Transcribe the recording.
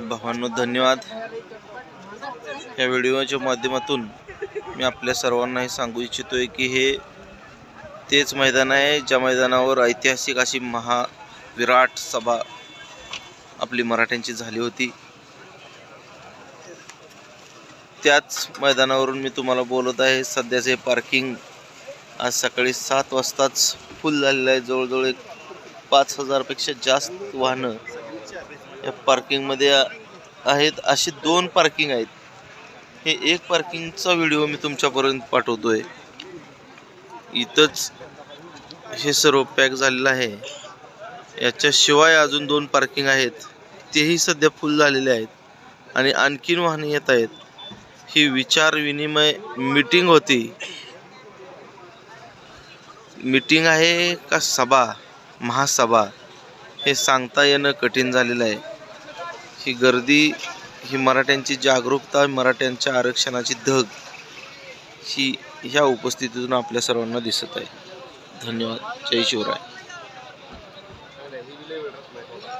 भावांनो धन्यवाद. या व्हिडिओच्या माध्यमातून मी आपल्या सर्वांना हे सांगू इच्छितोय की हे तेच मैदान आहे ज्या मैदानावर ऐतिहासिक अशी महा विराट सभा आपली मराठ्यांची झाली होती. त्याच मैदानावरून मी तुम्हाला बोलत आहे सध्याचे पार्किंग आज सकाळी सात वाजताच फुल झालेलं आहे. जवळजवळ एक पाच हजारपेक्षा जास्त वाहनं या पार्किंगमध्ये आहेत असे दोन पार्किंग आहेत. हे एक पार्किंगचा व्हिडिओ मी तुमच्यापर्यंत पाठवतोय. इथंच हे सर्व पॅक झालेलं आहे. याच्याशिवाय अजून दोन पार्किंग आहेत. तेही सध्या फुल झालेले आहेत. आणि आणखीन वाहने येत आहेत. ही विचार विनिमय मीटिंग होती. मीटिंग आहे का सभा? महासभा. हे सांगता येणं कठीण झालेलं आहे. ही गर्दी ही मराठ्यांची जागरूकता मराठ्यांच्या आरक्षणाची धग ही ह्या उपस्थितीतून आपल्या सर्वांना दिसत आहे. धन्यवाद. जय शिवराय.